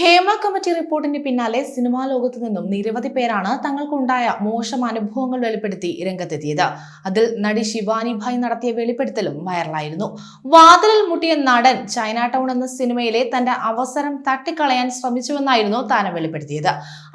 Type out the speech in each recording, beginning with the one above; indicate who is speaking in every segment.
Speaker 1: Hema committee റിപ്പോർട്ടിന് പിന്നാലെ cinema ലോകത്ത് നിന്നും നിരവധി പേരാണ് തങ്ങൾക്കുണ്ടായ മോശം അനുഭവങ്ങൾ വെളിപ്പെടുത്തി രംഗത്തെത്തിയത്. അതിൽ നടി ശിവാനി ഭായ് നടത്തിയ വെളിപ്പെടുത്തലും വൈറലായിരുന്നു. വാതിലിൽ മുട്ടിയ നടൻ ചൈന ടൗൺ എന്ന സിനിമയിലെ തന്റെ അവസരം തട്ടിക്കളയാൻ ശ്രമിച്ചുവെന്നായിരുന്നു താനം വെളിപ്പെടുത്തിയത്.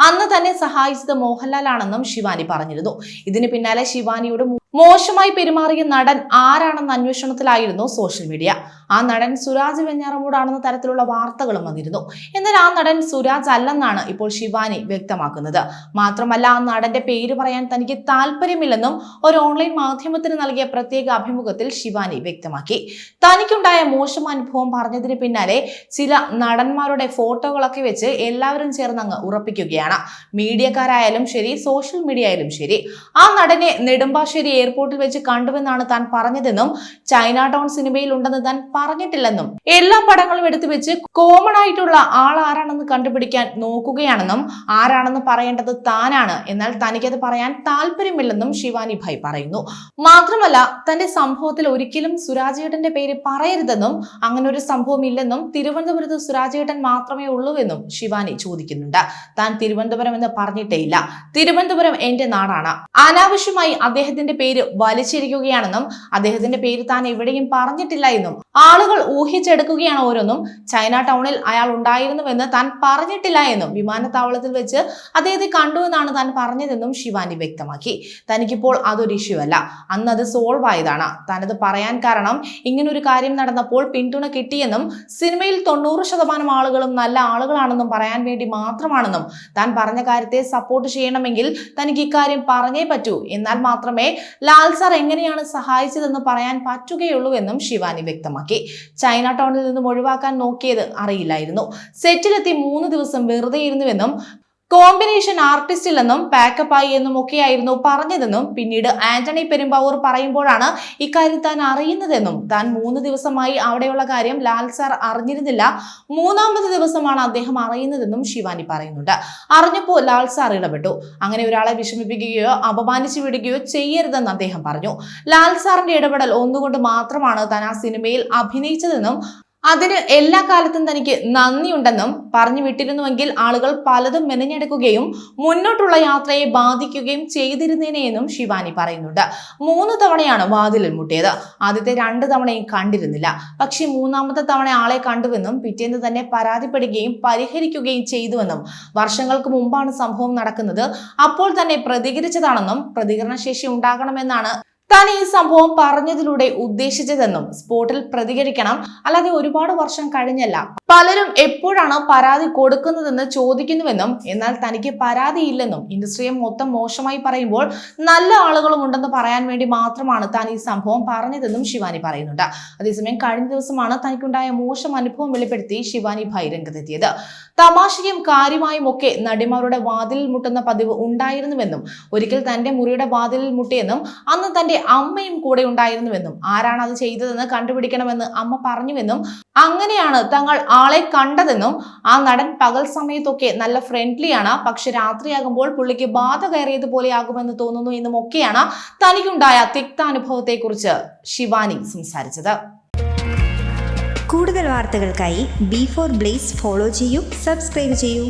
Speaker 1: അന്ന് തന്നെ സഹായിച്ചത് മോഹൻലാലാണെന്നും ശിവാനി പറഞ്ഞിരുന്നു. ഇതിന് പിന്നാലെ ശിവാനിയോട് മോശമായി പെരുമാറിയ നടൻ ആരാണെന്ന അന്വേഷണത്തിലായിരുന്നു സോഷ്യൽ മീഡിയ. ആ നടൻ സുരാജ് വെഞ്ഞാറമൂടാണെന്ന തരത്തിലുള്ള വാർത്തകളും വന്നിരുന്നു. എന്നാൽ ആ നടൻ സുരാജ് അല്ലെന്നാണ് ഇപ്പോൾ ശിവാനി വ്യക്തമാക്കുന്നത്. മാത്രമല്ല ആ നടന്റെ പേര് പറയാൻ തനിക്ക് താല്പര്യമില്ലെന്നും ഒരു ഓൺലൈൻ മാധ്യമത്തിന് നൽകിയ പ്രത്യേക അഭിമുഖത്തിൽ ശിവാനി വ്യക്തമാക്കി. തനിക്കുണ്ടായ മോശം അനുഭവം പറഞ്ഞതിന് പിന്നാലെ ചില നടന്മാരുടെ ഫോട്ടോകളൊക്കെ വെച്ച് എല്ലാവരും ചേർന്ന് അങ്ങ് ഉറപ്പിക്കുകയാണ്. മീഡിയക്കാരായാലും ശരി സോഷ്യൽ മീഡിയ ആയാലും ശരി ആ നടനെ നെടുമ്പാശ്ശേരി എയർപോർട്ടിൽ വെച്ച് കണ്ടുവെന്നാണ് താൻ പറഞ്ഞതെന്നും ചൈന ടൗൺ സിനിമയിൽ ഉണ്ടെന്ന് താൻ പറഞ്ഞിട്ടില്ലെന്നും എല്ലാ പടങ്ങളും എടുത്തു വെച്ച് കോമൺ ആയിട്ടുള്ള ആൾ ആരാണെന്ന് കണ്ടുപിടിക്കാൻ നോക്കുകയാണെന്നും ആരാണെന്ന് പറയേണ്ടത് താനാണ്. എന്നാൽ തനിക്കത് പറയാൻ താല്പര്യമില്ലെന്നും ശിവാനി ഭായ് പറയുന്നു. മാത്രമല്ല തന്റെ സംഭവത്തിൽ ഒരിക്കലും സുരാജേട്ടന്റെ പേര് പറയരുതെന്നും അങ്ങനെ ഒരു സംഭവം ഇല്ലെന്നും തിരുവനന്തപുരത്ത് സുരാജേട്ടൻ മാത്രമേ ഉള്ളൂ എന്നും ശിവാനി ചോദിക്കുന്നുണ്ട്. താൻ തിരുവനന്തപുരം എന്ന് പറഞ്ഞിട്ടേയില്ല തിരുവനന്തപുരം എന്റെ നാടാണ്. അനാവശ്യമായി അദ്ദേഹത്തിന്റെ പേര് വലിച്ചിരിക്കുകയാണെന്നും അദ്ദേഹത്തിന്റെ പേര് താൻ എവിടെയും പറഞ്ഞിട്ടില്ല എന്നും ആളുകൾ ഊഹിച്ചെടുക്കുകയാണ് ഓരോന്നും. ചൈന ടൗണിൽ അയാൾ ഉണ്ടായിരുന്നുവെന്ന് താൻ പറഞ്ഞിട്ടില്ല എന്നും വിമാനത്താവളത്തിൽ വെച്ച് അദ്ദേഹത്തെ കണ്ടു എന്നാണ് താൻ പറഞ്ഞതെന്നും ശിവാനി വ്യക്തമാക്കി. തനിക്കിപ്പോൾ അതൊരു ഇഷ്യൂ അല്ല. അന്ന് അത് സോൾവ് ആയതാണ്. താനത് പറയാൻ കാരണം ഇങ്ങനൊരു കാര്യം നടന്നപ്പോൾ പിന്തുണ കിട്ടിയെന്നും സിനിമയിൽ തൊണ്ണൂറ് ശതമാനം ആളുകളും നല്ല ആളുകളാണെന്നും പറയാൻ വേണ്ടി മാത്രമാണെന്നും താൻ പറഞ്ഞ കാര്യത്തെ സപ്പോർട്ട് ചെയ്യണമെങ്കിൽ തനിക്ക് ഇക്കാര്യം പറഞ്ഞേ പറ്റൂ. എന്നാൽ മാത്രമേ ലാൽ സാർ എങ്ങനെയാണ് സഹായിച്ചതെന്ന് പറയാൻ പറ്റുകയുള്ളൂ എന്നും ശിവാനി വ്യക്തമാക്കി. ചൈന ടൗണിൽ നിന്നും ഒഴിവാക്കാൻ നോക്കിയത് അറിയില്ലായിരുന്നു. സെറ്റിലെത്തി മൂന്ന് ദിവസം വെറുതെ ഇരുന്നുവെന്നും കോമ്പിനേഷൻ ആർട്ടിസ്റ്റിലെന്നും പാക്കപ്പായി എന്നും ഒക്കെയായിരുന്നു പറഞ്ഞതെന്നും പിന്നീട് ആന്റണി പെരുമ്പാവൂർ പറയുമ്പോഴാണ് ഇക്കാര്യം താൻ അറിയുന്നതെന്നും. താൻ മൂന്ന് ദിവസമായി അവിടെയുള്ള കാര്യം ലാൽ സാർ അറിഞ്ഞിരുന്നില്ല. മൂന്നാമത് ദിവസമാണ് അദ്ദേഹം അറിയുന്നതെന്നും ശിവാനി പറയുന്നുണ്ട്. അറിഞ്ഞപ്പോൾ ലാൽ സാർ ഇടപെട്ടു. അങ്ങനെ ഒരാളെ വിഷമിപ്പിക്കുകയോ അപമാനിച്ചു വിടുകയോ ചെയ്യരുതെന്ന് അദ്ദേഹം പറഞ്ഞു. ലാൽ സാറിന്റെ ഇടപെടൽ ഒന്നുകൊണ്ട് മാത്രമാണ് താൻ ആ സിനിമയിൽ അഭിനയിച്ചതെന്നും അതിന് എല്ലാ കാലത്തും തനിക്ക് നന്ദിയുണ്ടെന്നും പറഞ്ഞു വിട്ടിരുന്നുവെങ്കിൽ ആളുകൾ പലതും മെനഞ്ഞെടുക്കുകയും മുന്നോട്ടുള്ള യാത്രയെ ബാധിക്കുകയും ചെയ്തിരുന്നേനെയെന്നും ശിവാനി പറയുന്നുണ്ട്. മൂന്ന് തവണയാണ് വാതിലിൽ മുട്ടിയത്. ആദ്യത്തെ രണ്ട് തവണയും കണ്ടിരുന്നില്ല. പക്ഷേ മൂന്നാമത്തെ തവണ ആളെ കണ്ടുവെന്നും പിറ്റേന്ന് തന്നെ പരാതിപ്പെടുകയും പരിഹരിക്കുകയും ചെയ്തുവെന്നും വർഷങ്ങൾക്ക് മുമ്പാണ് സംഭവം നടക്കുന്നത്. അപ്പോൾ തന്നെ പ്രതികരിച്ചതാണെന്നും പ്രതികരണശേഷി ഉണ്ടാകണമെന്നാണ് താൻ ഈ സംഭവം പറഞ്ഞതിലൂടെ ഉദ്ദേശിച്ചതെന്നും സ്പോട്ടിൽ പ്രതികരിക്കണം. അല്ലാതെ ഒരുപാട് വർഷം കഴിഞ്ഞല്ല. പലരും എപ്പോഴാണോ പരാതി കൊടുക്കുന്നതെന്ന് ചോദിക്കുന്നുവെന്നും എന്നാൽ തനിക്ക് പരാതിയില്ലെന്നും ഇൻഡസ്ട്രിയെ മൊത്തം മോശമായി പറയുമ്പോൾ നല്ല ആളുകളും ഉണ്ടെന്ന് പറയാൻ വേണ്ടി മാത്രമാണ് താൻ ഈ സംഭവം പറഞ്ഞതെന്നും ശിവാനി പറയുന്നുണ്ട്. അതേസമയം കഴിഞ്ഞ ദിവസമാണ് തനിക്കുണ്ടായ മോശം അനുഭവം വെളിപ്പെടുത്തി ശിവാനി ഭായ് രംഗത്തെത്തിയത്. തമാശയും കാര്യമായും ഒക്കെ നടിമാരുടെ വാതിലിൽ മുട്ടുന്ന പതിവ് ഉണ്ടായിരുന്നുവെന്നും ഒരിക്കൽ തന്റെ മുറിയുടെ വാതിലിൽ മുട്ടിയെന്നും അന്ന് തന്റെ അമ്മയും കൂടെ ഉണ്ടായിരുന്നുവെന്നും ആരാണ് അത് ചെയ്തതെന്ന് കണ്ടുപിടിക്കണമെന്ന് അമ്മ പറഞ്ഞുവെന്നും അങ്ങനെയാണ് തങ്ങൾ ആളെ കണ്ടതെന്നും ആ നടൻ പകൽ സമയത്തൊക്കെ നല്ല ഫ്രണ്ട്ലിയാണ് പക്ഷെ രാത്രിയാകുമ്പോൾ പുള്ളിക്ക് ബാധ കയറിയതുപോലെ ആകുമെന്ന് തോന്നുന്നു എന്നും ഒക്കെയാണ് തനിക്കുണ്ടായ തിക്താനുഭവത്തെക്കുറിച്ച് ശിവാനി സംസാരിച്ചത്.
Speaker 2: കൂടുതൽ വാർത്തകൾക്കായി ബി ഫോർ ബ്ലേസ് ഫോളോ ചെയ്യൂ സബ്സ്ക്രൈബ് ചെയ്യൂ.